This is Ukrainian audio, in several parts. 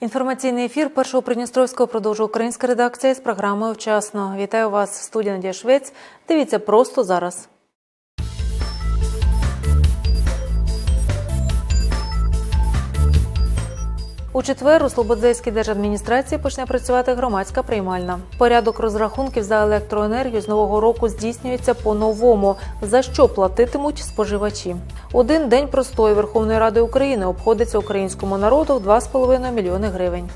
Інформаційний ефір першого Придністровського продовжує українська редакція з програмою Вчасно. Вітаю вас, студія Надія Швець. Дивіться просто зараз. У четвер у Слободзейській держадміністрації почне працювати громадська приймальна. Порядок розрахунків за електроенергію з нового року здійснюється по-новому. За що платитимуть споживачі? Один день простої Верховної Ради України обходиться українському народу в 2,5 мільйони гривень.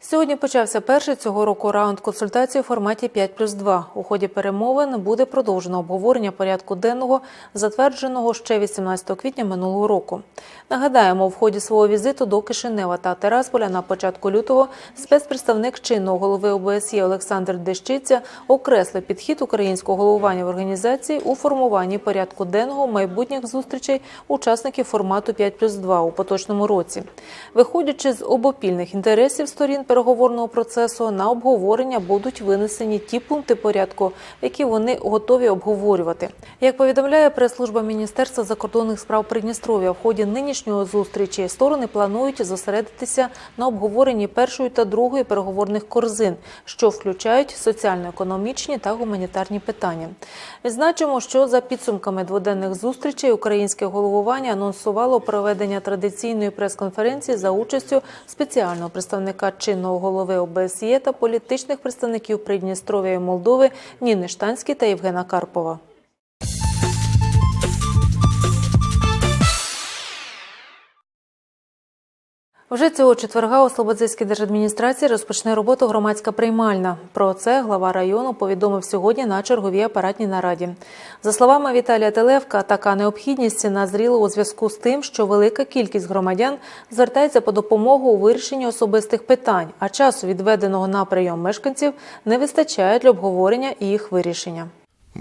Сьогодні почався перший цього року раунд консультацій у форматі 5 плюс 2. У ході перемовин буде продовжено обговорення порядку денного, затвердженого ще 18 квітня минулого року. Нагадаємо, в ході свого візиту до Кишинева та Терасполя на початку лютого спецпредставник чинного голови ОБСЄ Олександр Дещиця окреслив підхід українського головування в організації у формуванні порядку денного майбутніх зустрічей учасників формату 5 плюс 2 у поточному році. Виходячи з обопільних інтересів сторін переговорного процесу, на обговорення будуть винесені ті пункти порядку, які вони готові обговорювати. Як повідомляє прес-служба Міністерства закордонних справ Придністров'я, в ході нинішньої зустрічі сторони планують зосередитися на обговоренні першої та другої переговорних корзин, що включають соціально-економічні та гуманітарні питання. Відзначимо, що за підсумками дводенних зустрічей українське головування анонсувало проведення традиційної прес-конференції за участю спеціального представника чинного голови ОБСЄ та політичних представників Придністров'я і Молдови Ніни Штанські та Євгена Карпова. Вже цього четверга у Слободзейській держадміністрації розпочне роботу громадська приймальна. Про це глава району повідомив сьогодні на черговій апаратній нараді. За словами Віталія Телевка, така необхідність назріла у зв'язку з тим, що велика кількість громадян звертається по допомогу у вирішенні особистих питань, а часу, відведеного на прийом мешканців, не вистачає для обговорення і їх вирішення.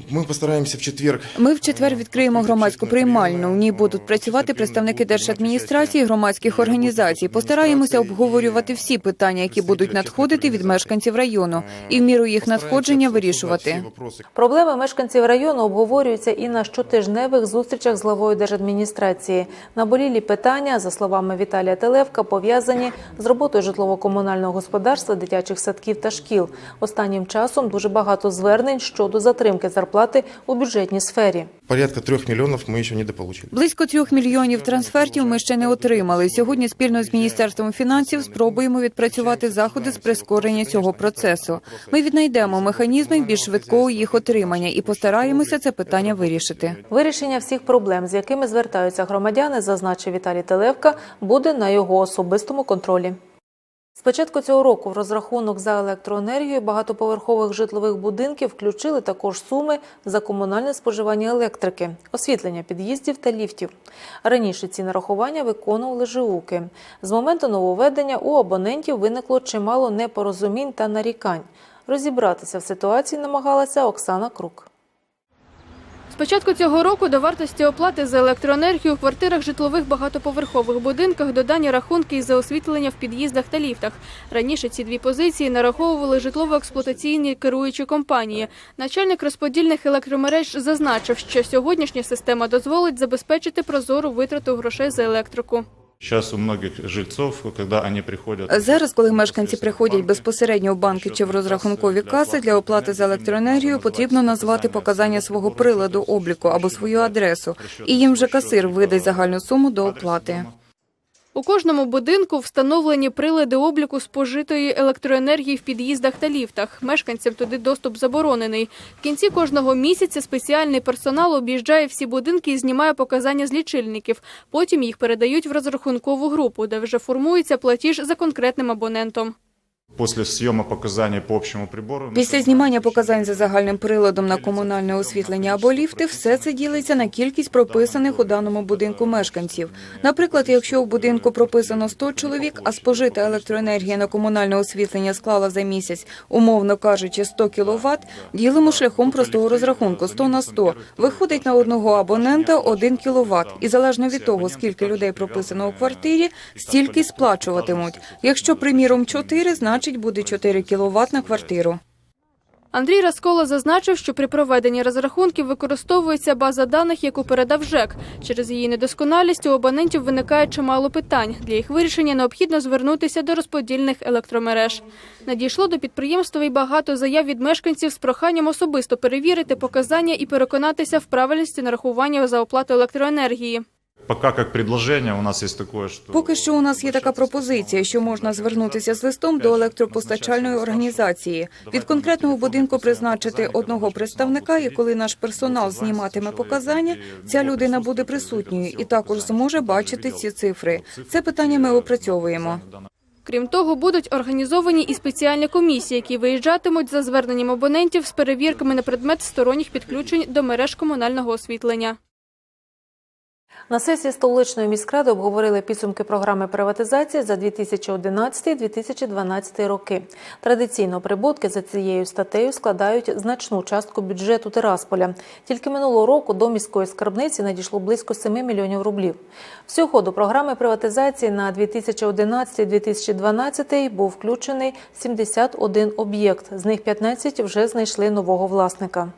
Ми постараємося в четвер. Ми в четвер відкриємо громадську приймальну. В ній будуть працювати представники держадміністрації, громадських організацій. Постараємося обговорювати всі питання, які будуть надходити від мешканців району, і в міру їх надходження вирішувати. Проблеми мешканців району обговорюються і на щотижневих зустрічах з главою держадміністрації. Наболілі питання, за словами Віталія Телевка, пов'язані з роботою житлово-комунального господарства, дитячих садків та шкіл. Останнім часом дуже багато звернень щодо затримки зарплати у бюджетній сфері. Порядка трьох мільйонів ми ще не дополучили. Близько трьох мільйонів трансфертів ми ще не отримали. Сьогодні спільно з міністерством фінансів спробуємо відпрацювати заходи з прискорення цього процесу. Ми віднайдемо механізми більш швидкого їх отримання і постараємося це питання вирішити. Вирішення всіх проблем, з якими звертаються громадяни, зазначив Віталій Телевка, буде на його особистому контролі. З початку цього року в розрахунок за електроенергію багатоповерхових житлових будинків включили також суми за комунальне споживання електрики, освітлення під'їздів та ліфтів. Раніше ці нарахування виконували ЖУКи. З моменту нововведення у абонентів виникло чимало непорозумінь та нарікань. Розібратися в ситуації намагалася Оксана Крук. З початку цього року до вартості оплати за електроенергію в квартирах житлових багатоповерхових будинках додані рахунки і за освітлення в під'їздах та ліфтах. Раніше ці дві позиції нараховували житлово-експлуатаційні керуючі компанії. Начальник розподільних електромереж зазначив, що сьогоднішня система дозволить забезпечити прозору витрату грошей за електрику. Сейчас у многих жильцов, коли вони приходять Зараз, коли мешканці приходять безпосередньо в банки чи в розрахункові каси для оплати за електроенергію, потрібно назвати показання свого приладу обліку або свою адресу, і їм вже касир видасть загальну суму до оплати. У кожному будинку встановлені прилади обліку спожитої електроенергії в під'їздах та ліфтах. Мешканцям туди доступ заборонений. В кінці кожного місяця спеціальний персонал об'їжджає всі будинки і знімає показання з лічильників. Потім їх передають в розрахункову групу, де вже формується платіж за конкретним абонентом. После съема показаний по общему прибору... Після знімання показань за загальним приладом на комунальне освітлення або ліфти, все це ділиться на кількість прописаних у даному будинку мешканців. Наприклад, якщо у будинку прописано 100 чоловік, а спожита електроенергія на комунальне освітлення склала за місяць, умовно кажучи, 100 кВт, ділимо шляхом простого розрахунку 100 на 100. Виходить на одного абонента 1 кВт. І залежно від того, скільки людей прописано у квартирі, стільки сплачуватимуть. Якщо, приміром, 4, значить буде 4 кВт на квартиру. Андрій Раскола зазначив, що при проведенні розрахунків використовується база даних, яку передав ЖЕК. Через її недосконалість у абонентів виникає чимало питань. Для їх вирішення необхідно звернутися до розподільних електромереж. Надійшло до підприємства і багато заяв від мешканців з проханням особисто перевірити показання і переконатися в правильності нарахування за оплату електроенергії. Пока как предложение у нас есть такое, что... Поки що у нас є така пропозиція, що можна звернутися з листом до електропостачальної організації. Від конкретного будинку призначити одного представника, і коли наш персонал зніматиме показання, ця людина буде присутньою і також зможе бачити ці цифри. Це питання ми опрацьовуємо. Крім того, будуть організовані і спеціальні комісії, які виїжджатимуть за зверненням абонентів з перевірками на предмет сторонніх підключень до мереж комунального освітлення. На сесії столичної міськради обговорили підсумки програми приватизації за 2011-2012 роки. Традиційно прибутки за цією статтею складають значну частку бюджету Тирасполя. Тільки минулого року до міської скарбниці надійшло близько 7 мільйонів рублів. Всього до програми приватизації на 2011-2012 був включений 71 об'єкт. З них 15 вже знайшли нового власника.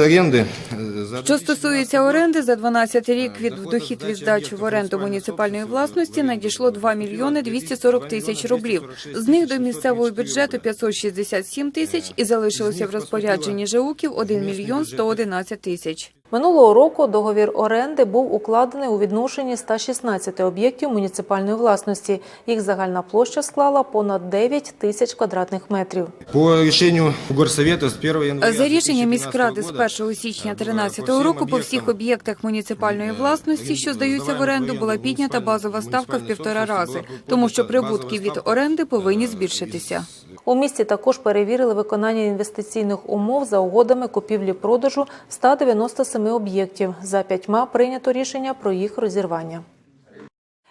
Аренды, э, за Що стосується оренди, за 12 рік від дохід від здачі в оренду муніципальної власності надійшло 2 мільйони 240 тисяч рублів. З них до місцевого бюджету 567 тисяч і залишилося в розпорядженні ЖЕУКів 1 мільйон 111 тисяч. Минулого року договір оренди був укладений у відношенні 116 об'єктів муніципальної власності. Їх загальна площа склала понад 9 тисяч квадратних метрів. По решению горсовета с 1 января За рішенням міськради з года, 1 січня э, 2013 року по всіх об'єктах муніципальної власності, що здаються в оренду, була піднята базова ставка в півтора рази, тому що прибутки від оренди повинні збільшитися. У місті також перевірили виконання інвестиційних умов за угодами купівлі-продажу 197 об'єктів. За п'ятьма прийнято рішення про їх розірвання.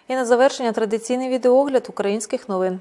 І на завершення традиційний відеогляд українських новин.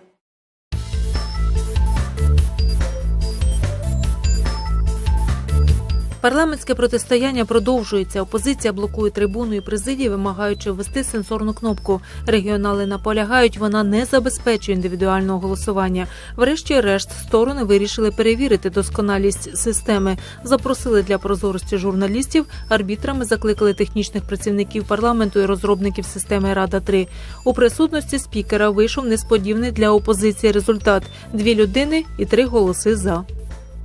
Парламентське протистояння продовжується. Опозиція блокує трибуну і президії, вимагаючи ввести сенсорну кнопку. Регіонали наполягають, вона не забезпечує індивідуального голосування. Врешті-решт, сторони вирішили перевірити досконалість системи. Запросили для прозорості журналістів. Арбітрами закликали технічних працівників парламенту і розробників системи Рада 3 У присутності спікера вийшов несподіваний для опозиції результат: дві людини і три голоси за.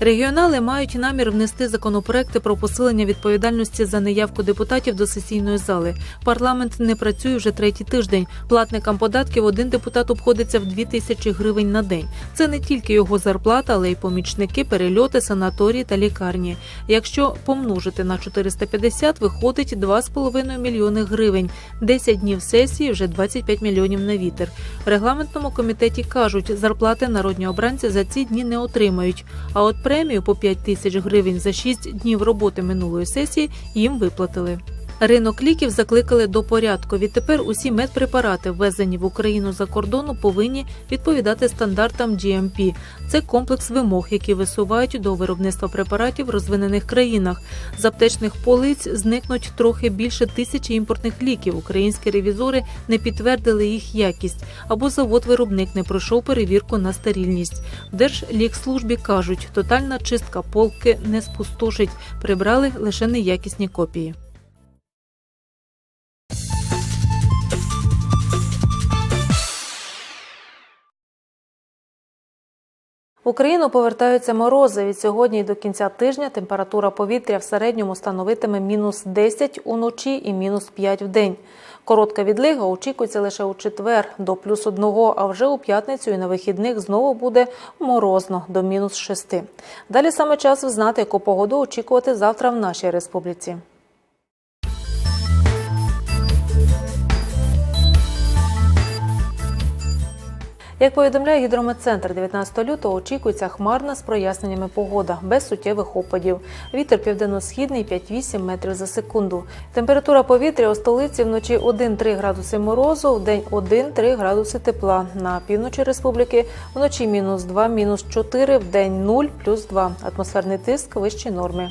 Регіонали мають намір внести законопроекти про посилення відповідальності за неявку депутатів до сесійної зали. Парламент не працює вже третій тиждень. Платникам податків один депутат обходиться в 2 тисячі гривень на день. Це не тільки його зарплата, але й помічники, перельоти, санаторії та лікарні. Якщо помножити на 450, виходить 2,5 мільйони гривень. 10 днів сесії вже 25 мільйонів на вітер. Регламентному комітеті кажуть, зарплати народні обранці за ці дні не отримають. А от премію по 5 тисяч гривень за 6 днів роботи минулої сесії їм виплатили. Ринок ліків закликали до порядку. Відтепер усі медпрепарати, ввезені в Україну за кордону, повинні відповідати стандартам GMP. Це комплекс вимог, які висувають до виробництва препаратів в розвинених країнах. З аптечних полиць зникнуть трохи більше тисячі імпортних ліків. Українські ревізори не підтвердили їх якість, або завод-виробник не пройшов перевірку на стерильність. В Держлікслужбі кажуть, тотальна чистка полки не спустошить, прибрали лише неякісні копії. В Україну повертаються морози. Від сьогодні і до кінця тижня температура повітря в середньому становитиме мінус 10 уночі і мінус 5 в день. Коротка відлига очікується лише у четвер до плюс 1, а вже у п'ятницю і на вихідних знову буде морозно до мінус 6. Далі саме час знати, яку погоду очікувати завтра в нашій республіці. Як повідомляє гідрометцентр, 19 лютого очікується хмарна з проясненнями погода, без суттєвих опадів. Вітер південно-східний 5-8 метрів за секунду. Температура повітря у столиці вночі 1-3 градуси морозу, в день 1-3 градуси тепла. На півночі республіки вночі мінус 2, мінус 4, в день 0, плюс 2. Атмосферний тиск вищі норми.